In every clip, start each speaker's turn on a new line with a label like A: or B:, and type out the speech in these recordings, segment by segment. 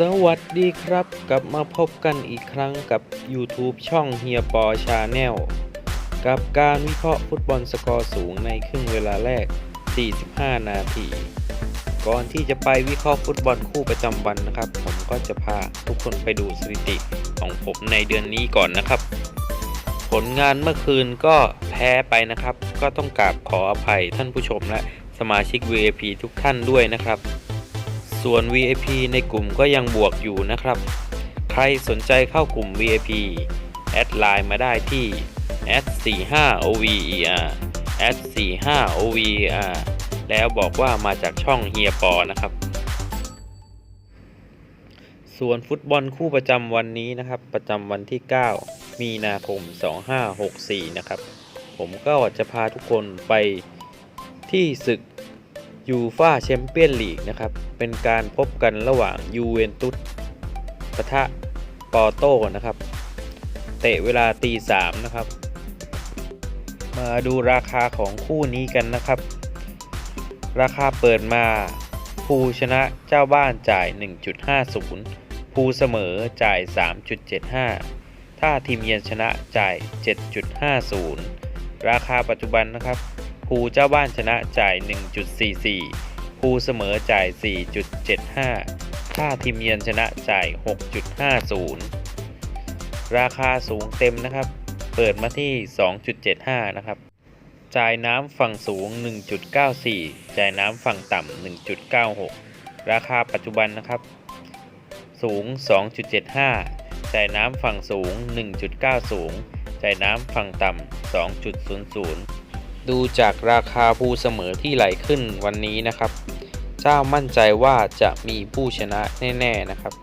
A: สวัสดีครับ กลับมาพบกันอีกครั้งกับ YouTube ช่องเฮียปอชาแนลกับการวิเคราะห์ฟุตบอลสกอร์สูงในครึ่งเวลาแรก 45 นาที ก่อนที่จะไปวิเคราะห์ฟุตบอลคู่ประจำวันนะครับ ผมก็จะพาทุกคนไปดูสถิติของผมในเดือนนี้ก่อนนะครับ ผลงานเมื่อคืนก็แพ้ไปนะครับ ก็ต้องกราบขออภัยท่านผู้ชมและสมาชิก VIP ทุกท่านด้วยนะครับ ส่วน VIP ในกลุ่มก็ยังบวกอยู่นะครับ ใครสนใจเข้ากลุ่ม VIP แอดไลน์มาได้ที่ @45OVER @45OVER แล้วบอกว่ามาจากช่องเฮียปอนะครับ ส่วนฟุตบอลคู่ประจำวันนี้นะครับ ประจำวันที่ 9 มีนาคม 2564 นะครับ ผมก็จะพาทุกคนไปที่ศึก ยูฟาแชมเปี้ยนลีกนะครับ เป็นการพบกันระหว่างยูเวนตุสปะทะปอโต้นะครับ เตะเวลาตีสามนะครับ มาดูราคาของคู่นี้กันนะครับ ราคาเปิดมาภูชนะเจ้าบ้านจ่าย 1.50ภูเสมอจ่าย 3.75 ถ้าทีมเยือนชนะจ่าย 7.50 ราคาปัจจุบันนะครับ ภูเจ้าบ้านชนะจ่าย 1.44 ภูเสมอจ่าย 4.75ถ้าทีมเยือนชนะจ่าย 6.50 ราคาสูงเต็มนะครับ เปิดมาที่ 2.75 นะครับ จ่ายน้ำฝั่งสูง 1.94 จ่ายน้ำฝั่งต่ำ 1.96 ราคาปัจจุบันนะครับ สูง 2.75 จ่ายน้ำฝั่งสูง 1.90 จ่ายน้ำฝั่งต่ำ 2.00 ดูจากราคาผู้เสมอที่ไหลขึ้นวันนี้นะครับ เจ้ามั่นใจว่าจะมีผู้ชนะแน่ ๆนะครับ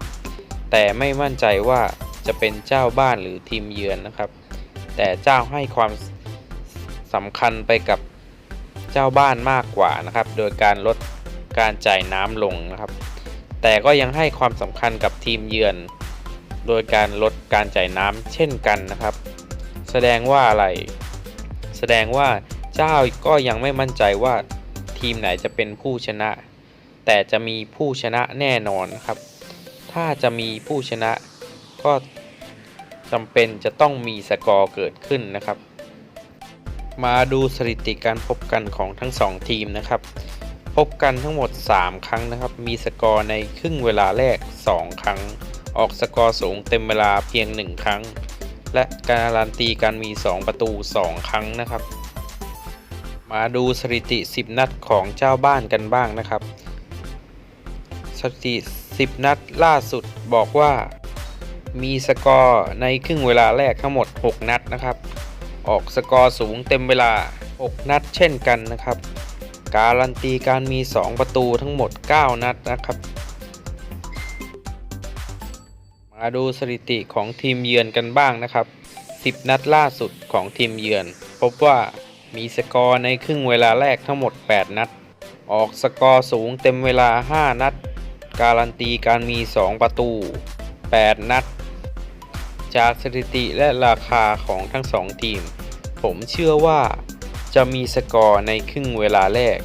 A: แต่ไม่มั่นใจว่าจะเป็นเจ้าบ้านหรือทีมเยือนนะครับ แต่เจ้าให้ความสำคัญไปกับเจ้าบ้านมากกว่านะครับ โดยการลดการจ่ายน้ำลงนะครับ แต่ก็ยังให้ความสำคัญกับทีมเยือน โดยการลดการจ่ายน้ำเช่นกันนะครับ แสดงว่าอะไร แสดงว่า เจ้าก็ยังไม่มั่นใจว่าทีมไหนจะเป็นผู้ชนะ แต่จะมีผู้ชนะแน่นอนครับ ถ้าจะมีผู้ชนะก็จำเป็นจะต้องมีสกอร์เกิดขึ้นนะครับ มาดูสถิติการพบกันของทั้ง 2 ทีมนะครับ พบกันทั้งหมด 3 ครั้งนะครับ มีสกอร์ในครึ่งเวลาแรก 2 ครั้ง ออกสกอร์สูงเต็มเวลาเพียง 1 ครั้ง และการันตีการมี 2 ประตู 2 ครั้งนะครับ มาดูสถิติ 10 นัดของเจ้าบ้านกันบ้างนะครับ สถิติ 10 นัดล่าสุดบอกว่ามีสกอร์ในครึ่งเวลาแรกทั้งหมด 6 นัดนะครับ ออกสกอร์สูงเต็มเวลา 6 นัดเช่นกันนะครับ การันตีการมี 2 ประตูทั้งหมด 9 นัดนะครับ มาดูสถิติของทีมเยือนกันบ้างนะครับ 10 นัดล่าสุดของทีมเยือน พบว่า มีสกอร์ในครึ่งเวลาแรกทั้งหมด 8 นัด ออกสกอร์สูงเต็มเวลา 5 นัด การันตีการมี 2 ประตู 8 นัด จากสถิติและราคาของทั้ง 2 ทีม ผมเชื่อว่าจะมีสกอร์ในครึ่งเวลาแรก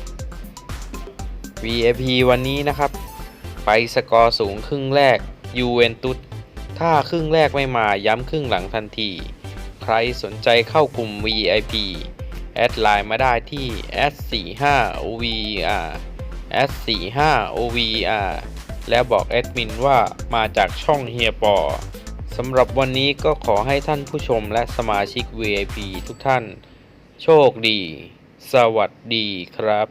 A: VIP วันนี้นะครับ ไปสกอร์สูงครึ่งแรกยูเวนตุสถ้าครึ่งแรกไม่มาย้ำครึ่งหลังทันที ใครสนใจเข้ากลุ่ม VIP แอดไลน์มาได้ที่ s45ovr s45ovr แล้วบอกแอดมินว่ามาจากช่องเฮียปอสำหรับวันนี้ก็ขอให้ท่านผู้ชมและสมาชิก VIP ทุกท่าน โชคดี สวัสดีครับ